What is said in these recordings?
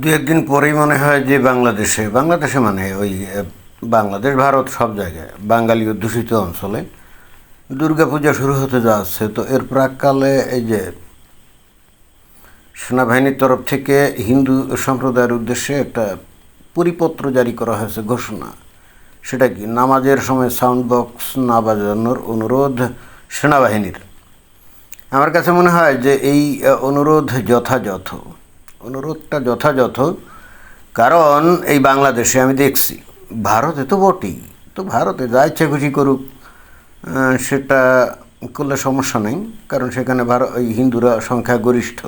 দু একদিন পরেই মনে হয় যে বাংলাদেশে বাংলাদেশে মানে ওই বাংলাদেশ, ভারত সব জায়গায়, বাঙালি অধ্যুষিত অঞ্চলে দুর্গাপূজা শুরু হতে যাচ্ছে তো এর প্রাককালে এই যে সেনাবাহিনীর তরফ থেকে হিন্দু সম্প্রদায়ের উদ্দেশ্যে একটা পরিপত্র জারি করা হয়েছে, ঘোষণা। সেটা কি? নামাজের সময় সাউন্ড বক্স না বাজানোর অনুরোধ সেনাবাহিনীর। আমার কাছে মনে হয় যে এই অনুরোধ যথাযথ। অনুরোধটা যথাযথ। কারণ এই বাংলাদেশে আমি দেখছি, ভারতে তো বটেই, তো ভারতে যা ইচ্ছা খুশি করুক সেটা করলে সমস্যা নেই, কারণ সেখানে ভারত, ওই হিন্দুরা সংখ্যাগরিষ্ঠ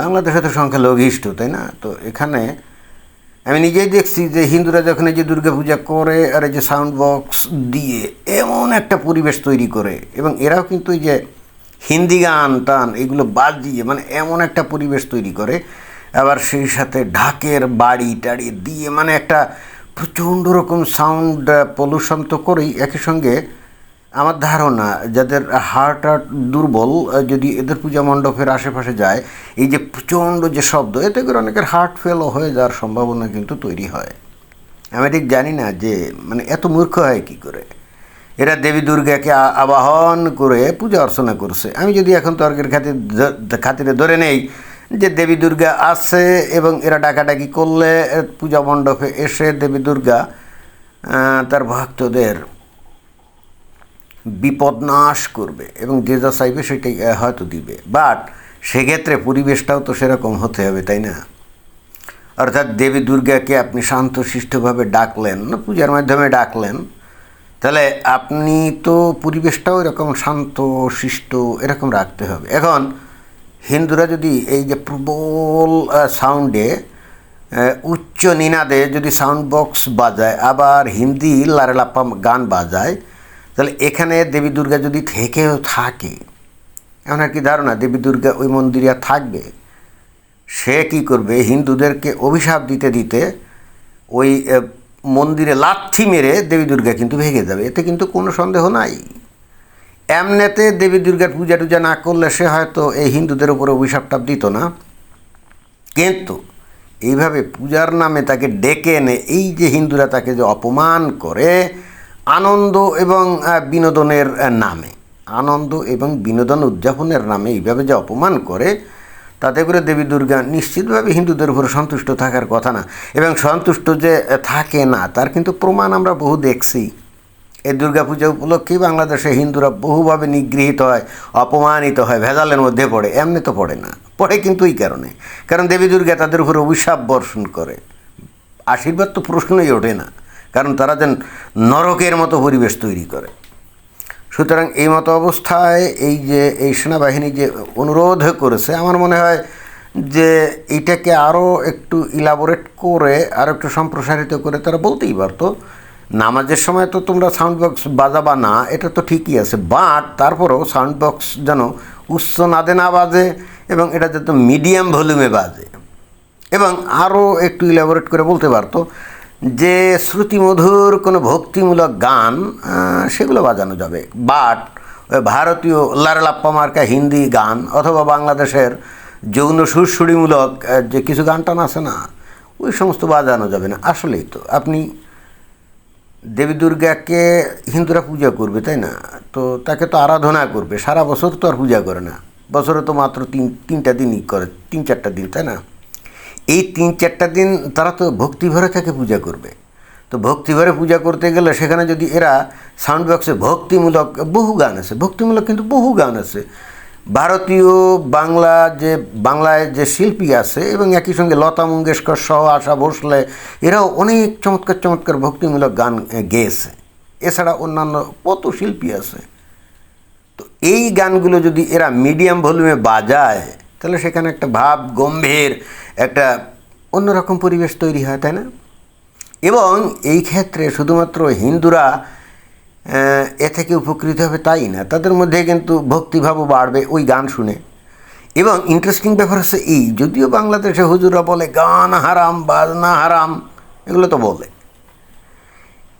বাংলাদেশে তো সংখ্যা লঘিষ্ঠ, তাই না? তো এখানে আমি নিজেই দেখছি যে হিন্দুরা যখন এই যে দুর্গাপূজা করে আর এই যে সাউন্ড বক্স দিয়ে এমন একটা পরিবেশ তৈরি করে, এবং এরাও কিন্তু এই যে হিন্দি গান, টান, এগুলো বাজিয়ে মানে এমন একটা পরিবেশ তৈরি করে। আবার সেই সাথে ঢাকের বাড়ি টাড়ি দিয়ে মানে একটা প্রচণ্ড রকম সাউন্ড পলিউশন তো করেই। একই সঙ্গে আমার ধারণা যাদের হার্ট হার্ট দুর্বল যদি এদের পূজা মণ্ডপের আশেপাশে যায়, এই যে প্রচণ্ড যে শব্দ, এতে করে অনেকের হার্ট ফেলও হয়ে যাওয়ার সম্ভাবনা কিন্তু তৈরি হয়। আমি ঠিক জানি না যে মানে এত মূর্খ হয় কি করে। এরা দেবী দুর্গাকে আবাহন করে পূজা অর্চনা করছে। আমি যদি এখন তর্কের খাতির খাতিরে ধরে নেই যে দেবী দুর্গা আছে এবং এরা ডাকাডাকি করলে পূজা মণ্ডপে এসে দেবী দুর্গা তার ভক্তদের বিপদ নাশ করবে এবং যে যা চাইবে সেটাই হয়তো দিবে। বাট সেক্ষেত্রে পরিবেশটাও তো সেরকম হতে হবে, তাই না? অর্থাৎ দেবী দুর্গাকে আপনি শান্তশিষ্টভাবে ডাকলেন, পূজার মাধ্যমে ডাকলেন তাহলে আপনি তো পরিবেশটাও এরকম শান্ত, শিষ্ট, এরকম রাখতে হবে। এখন হিন্দুরা যদি এই যে প্রবল সাউন্ডে উচ্চ নিনাদে যদি সাউন্ড বক্স বাজায়, আবার হিন্দি লারেলাপ্পা গান বাজায়, তাহলে এখানে দেবী দুর্গা যদি থেকেও থাকে, এমন আর কি ধারণা? দেবী দুর্গা ওই মন্দিরে থাকবে। সে কি করবে? হিন্দুদেরকে অভিশাপ দিতে দিতে ওই মন্দিরে লাথি মেরে দেবী দুর্গা কিন্তু ভেঙে যাবে, এতে কিন্তু কোনো সন্দেহ নাই। এমনেতে দেবী দুর্গার পূজা টুজা না করলে সে হয়তো এই হিন্দুদের উপরে অভিশাপটা দিত না। কিন্তু এইভাবে পূজার নামে তাকে ডেকে এনে এই যে হিন্দুরা তাকে যে অপমান করে, আনন্দ এবং বিনোদনের নামে, আনন্দ এবং বিনোদন উদযাপনের নামে এইভাবে যে অপমান করে তাতে করে দেবী দুর্গা নিশ্চিতভাবে হিন্দুদের উপরে সন্তুষ্ট থাকার কথা না। এবং সন্তুষ্ট যে থাকে না, তার কিন্তু প্রমাণ আমরা বহু দেখছি। এই দুর্গাপূজা উপলক্ষেই বাংলাদেশে হিন্দুরা বহুভাবে নিগৃহীত হয়, অপমানিত হয়, ভেজালের মধ্যে পড়ে, এমনি তো পড়ে না। পড়ে কিন্তু এই কারণে। কারণ দেবী দুর্গা তাদের উপরে অভিশাপ বর্ষণ করে। আশীর্বাদ তো প্রশ্নই ওঠে না। কারণ তারা যেন নরকের মতো পরিবেশ তৈরি করে। সুতরাং এই মতো অবস্থায় এই যে, এই সেনাবাহিনী যে অনুরোধ করেছে, আমার মনে হয় যে এটাকে আরও একটু ইলাবোরেট করে আরও একটু সম্প্রসারিত করে তারা বলতেই পারতো। নামাজের সময় তো তোমরা সাউন্ড বক্স বাজাবা না, এটা তো ঠিকই আছে। বাট তারপরেও সাউন্ড বক্স যেন উচ্চ নাদে না বাজে এবং এটা যাতে মিডিয়াম ভলিউমে বাজে। এবং আরও একটু ইলাবোরেট করে বলতে পারতো। যে শ্রুতিমধুর কোনো ভক্তিমূলক গান সেগুলো বাজানো যাবে। বাট ভারতীয় লারলাপ্পা মার্কা হিন্দি গান অথবা বাংলাদেশের যৌন সুরসুরিমূলক যে কিছু গান টান আছে না, ওই সমস্ত বাজানো যাবে না। আসলেই তো, আপনি দেবী দুর্গাকে হিন্দুরা পূজা করবে, তাই না? তো তাকে তো আরাধনা করবে, সারা বছর তো আর পূজা করে না। বছরে তো মাত্র তিন, তিনটা দিনই করে, তিন, চারটা দিন, তাই না? এই তিন চারটা দিন তারা তো ভক্তিভরে তাকে পূজা করবে। তো ভক্তিভরে পূজা করতে গেলে সেখানে যদি এরা সাউন্ড বক্সে ভক্তিমূলক বহু গান আছে, ভক্তিমূলক কিন্তু বহু গান আছে। ভারতীয় বাংলা যে, বাংলায় যে শিল্পী আছে এবং একই সঙ্গে লতা মঙ্গেশকর সহ আশা ভোসলে, এরাও অনেক চমৎকার চমৎকার ভক্তিমূলক গান গেয়েছে। এছাড়া অন্যান্য কত শিল্পী আছে। তো এই গানগুলো যদি এরা মিডিয়াম ভলিউমে বাজায় তাহলে সেখানে একটা ভাব, গম্ভীর, একটা অন্যরকম পরিবেশ তৈরি হয়, তাই না? এবং এই ক্ষেত্রে শুধুমাত্র হিন্দুরা এ থেকে উপকৃত হবে তাই না? তাদের মধ্যে কিন্তু ভক্তিভাবও বাড়বে ওই গান শুনে। এবং ইন্টারেস্টিং ব্যাপার হচ্ছে এই, যদিও বাংলাদেশে হুজুরা বলে, গান হারাম, বাজনা হারাম, এগুলো তো বলে।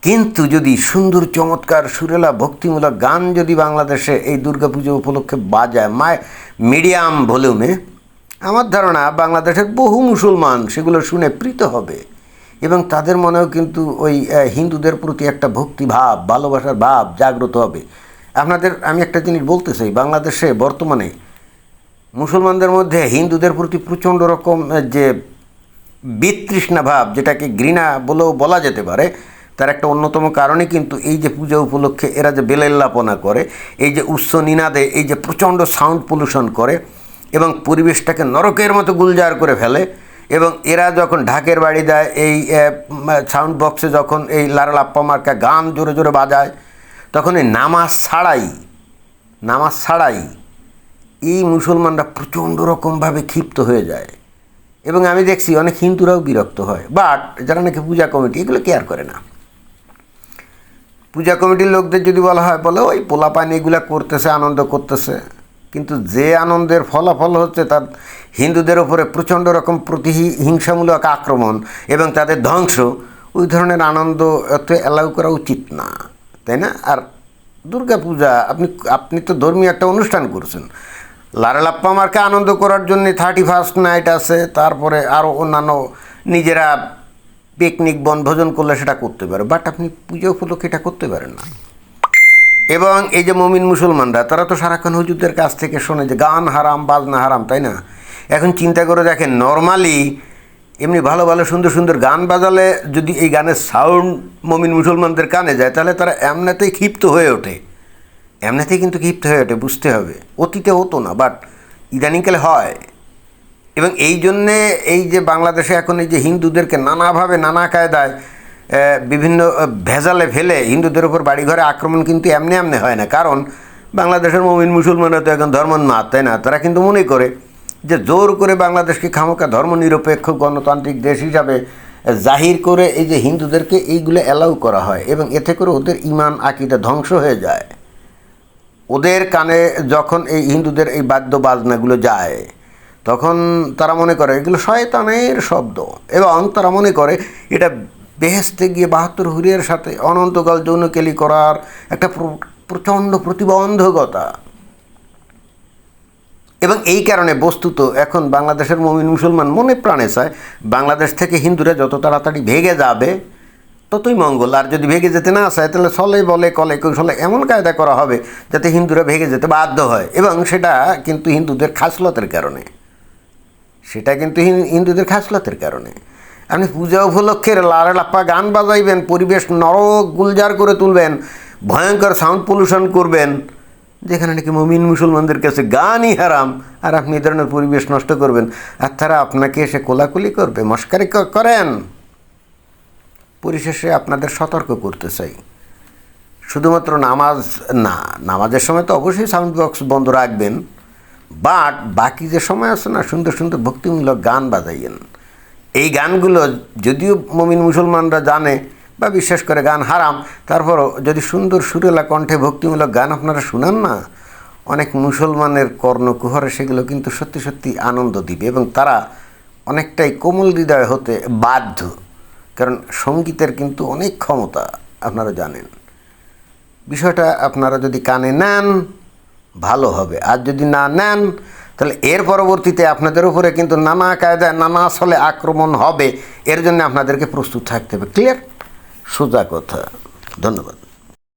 কিন্তু যদি সুন্দর, চমৎকার, সুরেলা, ভক্তিমূলক গান যদি বাংলাদেশে এই দুর্গাপুজো উপলক্ষে বাজায়, মায় মিডিয়াম ভলিউমে, আমার ধারণা বাংলাদেশের বহু মুসলমান সেগুলো শুনে প্রীত হবে। এবং তাদের মনেও কিন্তু ওই হিন্দুদের প্রতি একটা ভক্তিভাব, ভালোবাসার ভাব জাগ্রত হবে। আপনাদের, আমি একটা জিনিস বলতে চাই, বাংলাদেশে বর্তমানে মুসলমানদের মধ্যে হিন্দুদের প্রতি প্রচণ্ড রকম যে বিতৃষ্ণা ভাব, যেটাকে ঘৃণা বলেও বলা যেতে পারে তার একটা অন্যতম কারণই কিন্তু এই যে পূজা উপলক্ষে এরা যে বেলেল্লাপনা করে, এই যে উচ্চ নিনাদে, এই যে প্রচণ্ড সাউন্ড পলিউশন করে এবং পরিবেশটাকে নরকের মতো গুলজার করে ফেলে এবং এরা যখন ঢাকের বাড়ি দেয়, এই সাউন্ড বক্সে যখন এই লারালাপ্পা মার্কা গান জোরে জোরে বাজায়, তখন এই নামাজ ছাড়াই নামাজ ছাড়াই এই মুসলমানরা প্রচণ্ড রকমভাবে ক্ষিপ্ত হয়ে যায়। এবং আমি দেখছি অনেক হিন্দুরাও বিরক্ত হয় বাট যারা নাকি পূজা কমিটি, এগুলো কেয়ার করে না। পূজা কমিটির লোকদের যদি বলা হয়, বলে ওই পোলাপান এগুলো করতেছে, আনন্দ করতেছে। কিন্তু যে আনন্দের ফলাফল হচ্ছে তার হিন্দুদের ওপরে প্রচণ্ড রকম প্রতিহিংসামূলক আক্রমণ এবং তাদের ধ্বংস, ওই ধরনের আনন্দ এত অ্যালাউ করা উচিত না, তাই না? আর দুর্গা পূজা, আপনি আপনি তো ধর্মীয় একটা অনুষ্ঠান করছেন। লারালাপ্পা মার্কে আনন্দ করার জন্য থার্টি ফার্স্ট নাইট আছে, তারপরে আরও অন্যান্য নিজেরা পিকনিক বনভোজন করলে সেটা করতে পারে। বাট আপনি পুজো উপলক্ষে এটা করতে পারেন না। এবং এই যে মমিন মুসলমানরা, তারা তো সারাক্ষণ হুজুরদের কাছ থেকে শোনে যে গান হারাম, বাজনা হারাম, তাই না? এখন চিন্তা করে দেখেন নর্মালি এমনি ভালো ভালো সুন্দর সুন্দর গান বাজালে যদি এই গানের সাউন্ড মমিন মুসলমানদের কানে যায়, তাহলে তারা এমনিতেই ক্ষিপ্ত হয়ে ওঠে। এমনিতেই কিন্তু ক্ষিপ্ত হয়ে ওঠে, বুঝতে হবে। অতীতে হতো না বাট ইদানিংকালে হয়। এবং এই জন্যে এই যে বাংলাদেশে এখন এই যে হিন্দুদেরকে নানাভাবে নানা কায়দায় বিভিন্ন ভেজালে ফেলে হিন্দুদের উপর বাড়িঘরে আক্রমণ কিন্তু এমনি এমনি হয় না। কারণ বাংলাদেশের মমিন মুসলমানরা তো এখন ধর্ম ধর্মোন্মাদ, তাই না? তারা কিন্তু মনে করে যে জোর করে বাংলাদেশকে খামোকা ধর্মনিরপেক্ষ গণতান্ত্রিক দেশ হিসাবে জাহির করে এই যে হিন্দুদেরকে এইগুলো অ্যালাউ করা হয় এবং এতে করে ওদের ইমান আকিদা ধ্বংস হয়ে যায়। ওদের কানে যখন এই হিন্দুদের এই বাদ্য বাজনাগুলো যায় তখন তারা মনে করে, এগুলো শয়তানের শব্দ। এবং তারা মনে করে, এটা বেহেস্তে গিয়ে বাহাত্তর হুরিয়ার সাথে অনন্তকাল যৌনকেলি করার একটা প্র- প্রচণ্ড প্রতিবন্ধকতা। এবং এই কারণে বস্তুত এখন বাংলাদেশের মমিন মুসলমান মনে প্রাণে চায়, বাংলাদেশ থেকে হিন্দুরা যত তাড়াতাড়ি ভেগে যাবে, ততই মঙ্গল। আর যদি ভেগে যেতে না চায়, তাহলে ছলে বলে, কলে কৌশলে এমন কায়দা করা হবে যাতে হিন্দুরা ভেগে যেতে বাধ্য হয়। এবং সেটা কিন্তু হিন্দুদের খাসলতের কারণে। সেটা কিন্তু হিন- হিন্দুদের খাসলতের কারণে। আপনি পূজা উপলক্ষের লাপ্পা গান বাজাইবেন, পরিবেশ নরক গুলজার করে তুলবেন, ভয়ঙ্কর সাউন্ড পলিউশন করবেন, যেখানে নাকি মমিন মুসলমানদের কাছে গানই হারাম, আর আপনি এ ধরনের পরিবেশ নষ্ট করবেন। আর তারা আপনাকে এসে কোলাকুলি করবে, মস্কারি করেন। পরিশেষে আপনাদের সতর্ক করতে চাই। শুধুমাত্র নামাজ না, নামাজের সময় তো অবশ্যই সাউন্ড বক্স বন্ধ রাখবেন। বাট বাকি যে সময় আছে না, সুন্দর সুন্দর ভক্তিমূলক গান বাজাইয়েন। এই গানগুলো যদিও মমিন মুসলমানরা জানে বা বিশ্বাস করে গান হারাম, তারপরও যদি সুন্দর সুরেলা কণ্ঠে ভক্তিমূলক গান আপনারা শুনান না, অনেক মুসলমানের কর্ণকুহরে সেগুলো কিন্তু সত্যি সত্যি আনন্দ দিবে এবং তারা অনেকটাই কোমল হৃদয় হতে বাধ্য। কারণ সঙ্গীতের কিন্তু অনেক ক্ষমতা আপনারা জানেন। বিষয়টা আপনারা যদি কানে নেন ভালো হবে। আর যদি না নেন, তাহলে এর পরবর্তীতে আপনাদের উপরে কিন্তু নানা কায়দায় নানা আসলে আক্রমণ হবে। এর জন্য আপনাদেরকে প্রস্তুত থাকতে হবে। ক্লিয়ার সোজা কথা। ধন্যবাদ।